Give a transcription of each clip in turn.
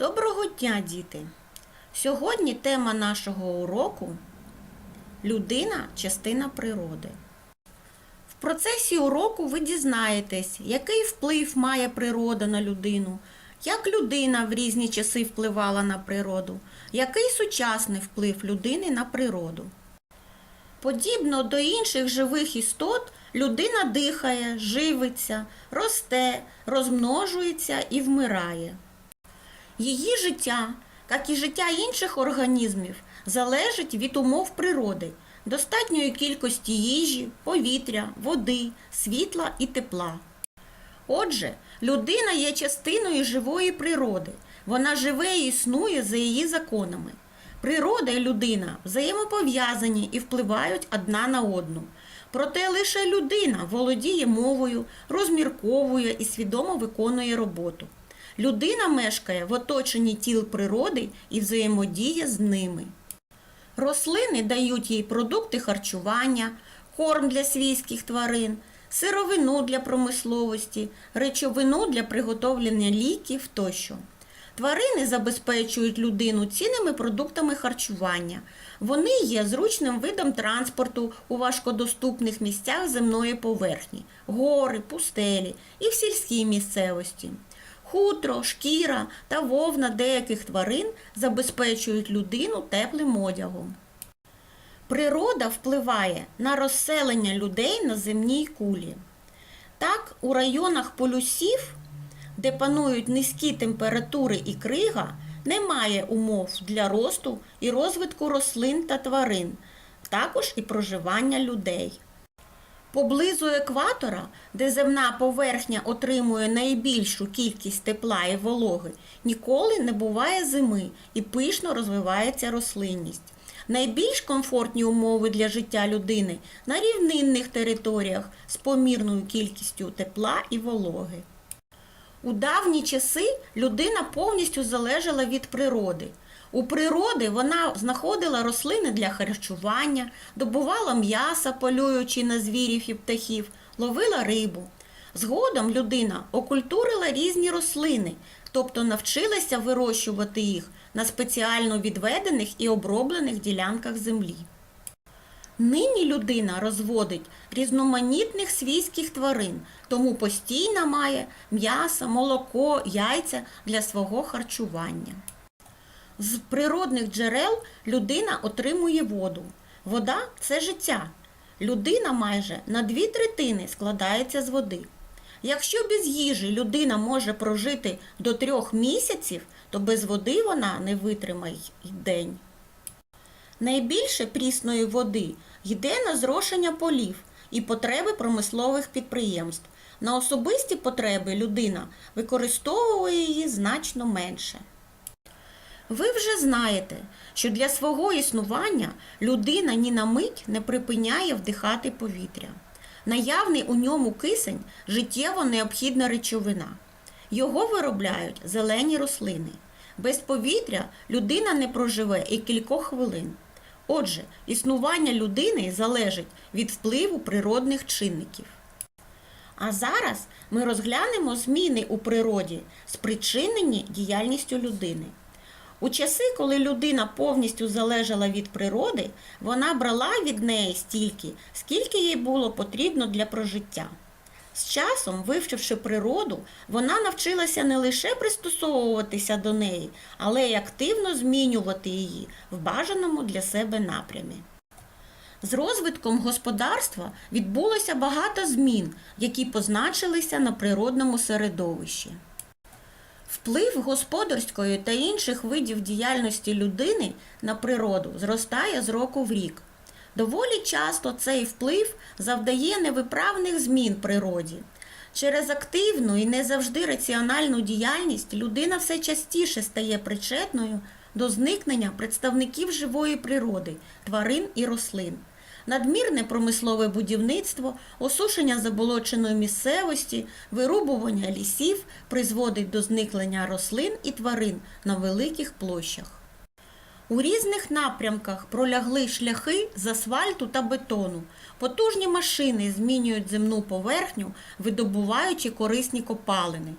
Доброго дня, діти! Сьогодні тема нашого уроку людина частина природи. В процесі уроку ви дізнаєтесь, який вплив має природа на людину, як людина в різні часи впливала на природу, який сучасний вплив людини на природу. Подібно до інших живих істот, людина дихає, живиться, росте, розмножується і вмирає. Її життя, як і життя інших організмів, залежить від умов природи, достатньої кількості їжі, повітря, води, світла і тепла. Отже, людина є частиною живої природи. Вона живе і існує за її законами. Природа і людина взаємопов'язані і впливають одна на одну. Проте лише людина володіє мовою, розмірковує і свідомо виконує роботу. Людина мешкає в оточенні тіл природи і взаємодіє з ними. Рослини дають їй продукти харчування, корм для свійських тварин, сировину для промисловості, речовину для приготовлення ліків тощо. Тварини забезпечують людину цінними продуктами харчування. Вони є зручним видом транспорту у важкодоступних місцях земної поверхні, гори, пустелі і в сільській місцевості. Хутро, шкіра та вовна деяких тварин забезпечують людину теплим одягом. Природа впливає на розселення людей на земній кулі. Так, у районах полюсів, де панують низькі температури і крига, немає умов для росту і розвитку рослин та тварин, також і проживання людей. Поблизу екватора, де земна поверхня отримує найбільшу кількість тепла і вологи, ніколи не буває зими і пишно розвивається рослинність. Найбільш комфортні умови для життя людини на рівнинних територіях з помірною кількістю тепла і вологи. У давні часи людина повністю залежала від природи. У природи вона знаходила рослини для харчування, добувала м'яса, полюючи на звірів і птахів, ловила рибу. Згодом людина окультурила різні рослини, тобто навчилася вирощувати їх на спеціально відведених і оброблених ділянках землі. Нині людина розводить різноманітних свійських тварин, тому постійно має м'ясо, молоко, яйця для свого харчування. З природних джерел людина отримує воду. Вода це життя. Людина майже на дві третини складається з води. Якщо без їжі людина може прожити до трьох місяців, то без води вона не витримає день. Найбільше прісної води йде на зрошення полів і потреби промислових підприємств. На особисті потреби людина використовує її значно менше. Ви вже знаєте, що для свого існування людина ні на мить не припиняє вдихати повітря. Наявний у ньому кисень життєво необхідна речовина. Його виробляють зелені рослини. Без повітря людина не проживе і кількох хвилин. Отже, існування людини залежить від впливу природних чинників. А зараз ми розглянемо зміни у природі, спричинені діяльністю людини. У часи, коли людина повністю залежала від природи, вона брала від неї стільки, скільки їй було потрібно для прожиття. З часом, вивчивши природу, вона навчилася не лише пристосовуватися до неї, але й активно змінювати її в бажаному для себе напрямі. З розвитком господарства відбулося багато змін, які позначилися на природному середовищі. Вплив господарської та інших видів діяльності людини на природу зростає з року в рік. Доволі часто цей вплив завдає невиправних змін природі. Через активну і не завжди раціональну діяльність людина все частіше стає причетною до зникнення представників живої природи, тварин і рослин. Надмірне промислове будівництво, осушення заболоченої місцевості, вирубування лісів призводить до зникнення рослин і тварин на великих площах. У різних напрямках пролягли шляхи з асфальту та бетону. Потужні машини змінюють земну поверхню, видобуваючи корисні копалини.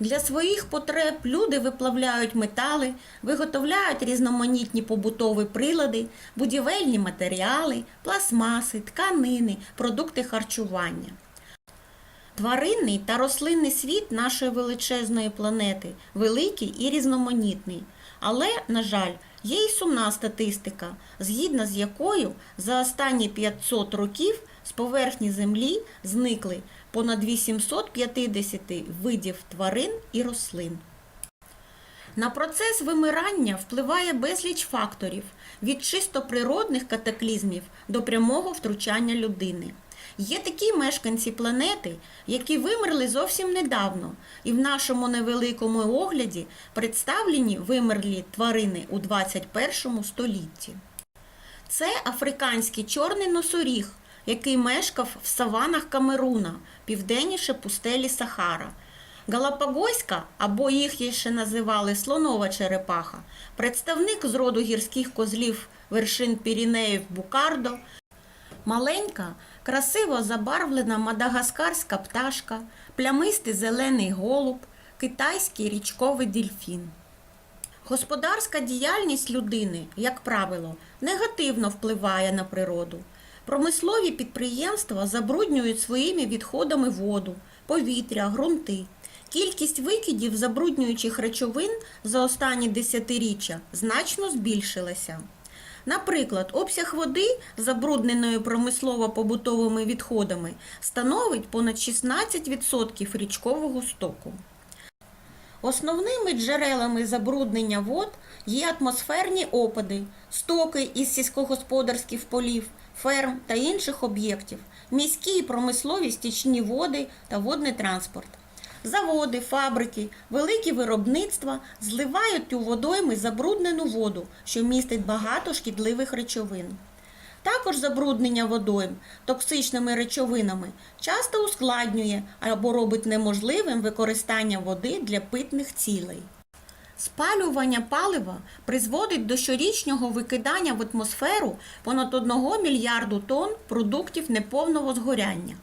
Для своїх потреб люди виплавляють метали, виготовляють різноманітні побутові прилади, будівельні матеріали, пластмаси, тканини, продукти харчування. Тваринний та рослинний світ нашої величезної планети великий і різноманітний. Але, на жаль, є й сумна статистика, згідно з якою за останні 500 років з поверхні Землі зникли понад 850 видів тварин і рослин. На процес вимирання впливає безліч факторів від чисто природних катаклізмів до прямого втручання людини. Є такі мешканці планети, які вимерли зовсім недавно, і в нашому невеликому огляді представлені вимерлі тварини у 21 столітті. Це африканський чорний носоріг, який мешкав в саванах Камеруна, південніше пустелі Сахара. Галапагоська, або їх ще називали слонова черепаха, представник з роду гірських козлів вершин Пірінеїв Букардо, маленька, красиво забарвлена мадагаскарська пташка, плямистий зелений голуб, китайський річковий дельфін. Господарська діяльність людини, як правило, негативно впливає на природу. Промислові підприємства забруднюють своїми відходами воду, повітря, ґрунти. Кількість викидів забруднюючих речовин за останні десятиріччя значно збільшилася. Наприклад, обсяг води, забрудненої промислово-побутовими відходами, становить понад 16% річкового стоку. Основними джерелами забруднення вод є атмосферні опади, стоки із сільськогосподарських полів, ферм та інших об'єктів, міські і промислові стічні води та водний транспорт. Заводи, фабрики, великі виробництва зливають у водойми забруднену воду, що містить багато шкідливих речовин. Також забруднення водойм токсичними речовинами часто ускладнює або робить неможливим використання води для питних цілей. Спалювання палива призводить до щорічного викидання в атмосферу понад 1 мільярду тонн продуктів неповного згоряння.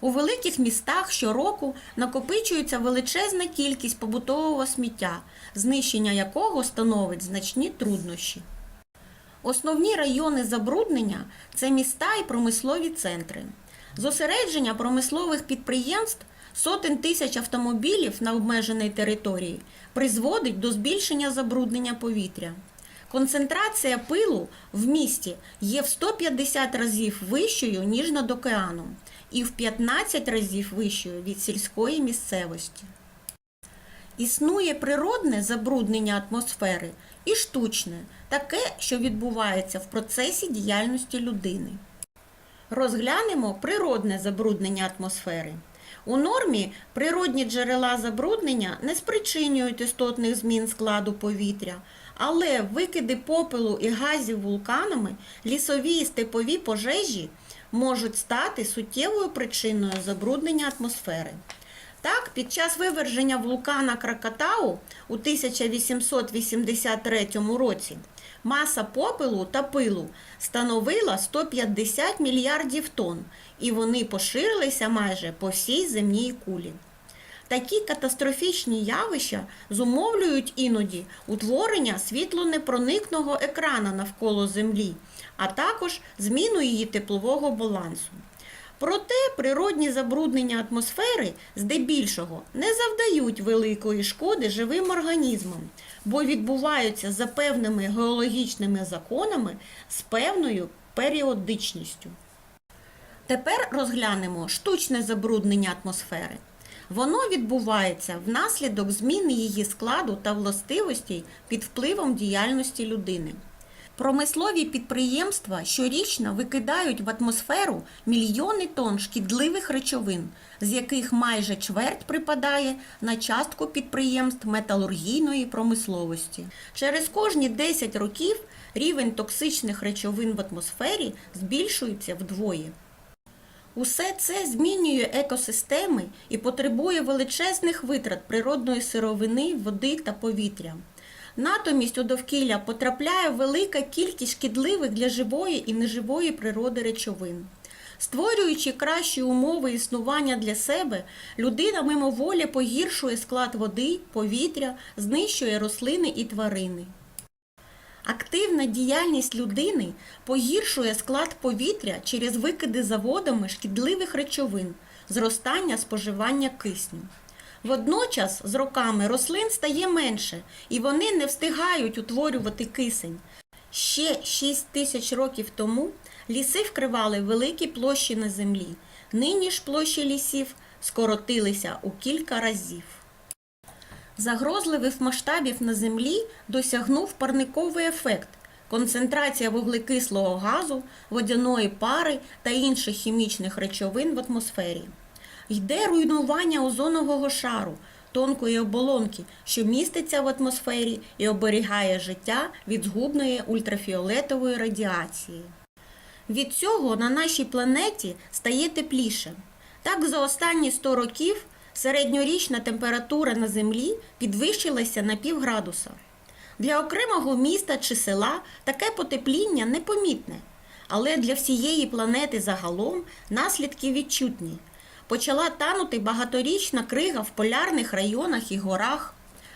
У великих містах щороку накопичується величезна кількість побутового сміття, знищення якого становить значні труднощі. Основні райони забруднення це міста і промислові центри. Зосередження промислових підприємств сотень тисяч автомобілів на обмеженій території призводить до збільшення забруднення повітря. Концентрація пилу в місті є в 150 разів вищою, ніж над океаном, і в 15 разів вищою від сільської місцевості. Існує природне забруднення атмосфери і штучне, таке, що відбувається в процесі діяльності людини. Розглянемо природне забруднення атмосфери. У нормі природні джерела забруднення не спричинюють істотних змін складу повітря, але викиди попелу і газів вулканами, лісові і степові пожежі можуть стати суттєвою причиною забруднення атмосфери. Так, під час виверження вулкана Кракатау у 1883 році маса попелу та пилу становила 150 мільярдів тонн, і вони поширилися майже по всій земній кулі. Такі катастрофічні явища зумовлюють іноді утворення світлонепроникного екрана навколо Землі, а також зміну її теплового балансу. Проте природні забруднення атмосфери здебільшого не завдають великої шкоди живим організмам, бо відбуваються за певними геологічними законами з певною періодичністю. Тепер розглянемо штучне забруднення атмосфери. Воно відбувається внаслідок зміни її складу та властивостей під впливом діяльності людини. Промислові підприємства щорічно викидають в атмосферу мільйони тонн шкідливих речовин, з яких майже чверть припадає на частку підприємств металургійної промисловості. Через кожні 10 років рівень токсичних речовин в атмосфері збільшується вдвоє. Усе це змінює екосистеми і потребує величезних витрат природної сировини, води та повітря. Натомість у довкілля потрапляє велика кількість шкідливих для живої і неживої природи речовин. Створюючи кращі умови існування для себе, людина мимоволі погіршує склад води, повітря, знищує рослини і тварини. Активна діяльність людини погіршує склад повітря через викиди заводами шкідливих речовин, зростання споживання кисню. Водночас з роками рослин стає менше, і вони не встигають утворювати кисень. Ще 6 тисяч років тому ліси вкривали великі площі на землі. Нині ж площі лісів скоротилися у кілька разів. Загрозливих масштабів на землі досягнув парниковий ефект. Концентрація вуглекислого газу, водяної пари та інших хімічних речовин в атмосфері. Йде руйнування озонового шару, тонкої оболонки, що міститься в атмосфері і оберігає життя від згубної ультрафіолетової радіації. Від цього на нашій планеті стає тепліше. Так, за останні 100 років середньорічна температура на Землі підвищилася на півградуса. Для окремого міста чи села таке потепління непомітне, але для всієї планети загалом наслідки відчутні. Почала танути багаторічна крига в полярних районах і горах.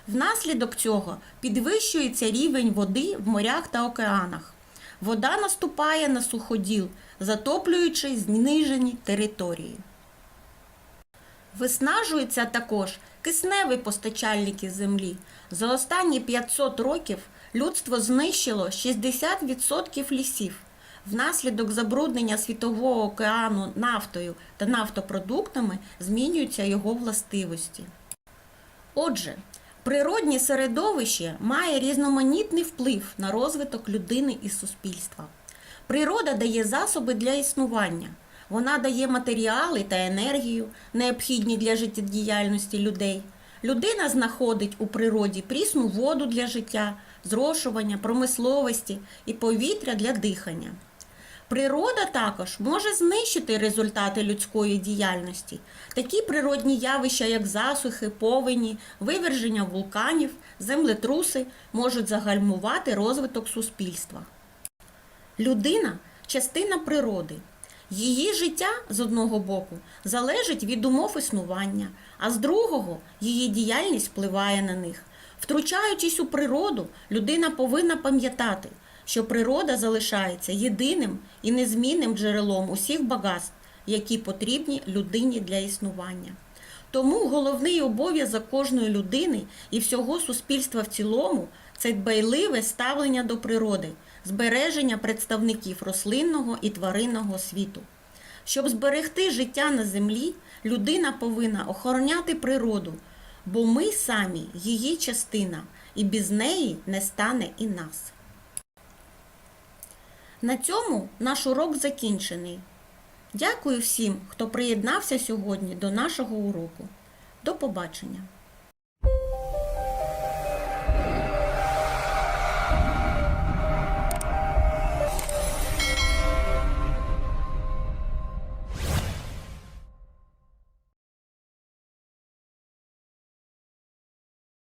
Внаслідок цього підвищується рівень води в морях та океанах. Вода наступає на суходіл, затоплюючи знижені території. Виснажуються також кисневі постачальники землі. За останні 500 років людство знищило 60% лісів. Внаслідок забруднення світового океану нафтою та нафтопродуктами змінюються його властивості. Отже, природнє середовище має різноманітний вплив на розвиток людини і суспільства. Природа дає засоби для існування. Вона дає матеріали та енергію, необхідні для життєдіяльності людей. Людина знаходить у природі прісну воду для життя, зрошування, промисловості і повітря для дихання. Природа також може знищити результати людської діяльності. Такі природні явища, як засухи, повені, виверження вулканів, землетруси, можуть загальмувати розвиток суспільства. Людина частина природи. Її життя з одного боку залежить від умов існування, а з другого її діяльність впливає на них. Втручаючись у природу, людина повинна пам'ятати, що природа залишається єдиним і незмінним джерелом усіх багатств, які потрібні людині для існування. Тому головний обов'язок кожної людини і всього суспільства в цілому це дбайливе ставлення до природи, збереження представників рослинного і тваринного світу. Щоб зберегти життя на землі, людина повинна охороняти природу, бо ми самі її частина, і без неї не стане і нас. На цьому наш урок закінчений. Дякую всім, хто приєднався сьогодні до нашого уроку. До побачення!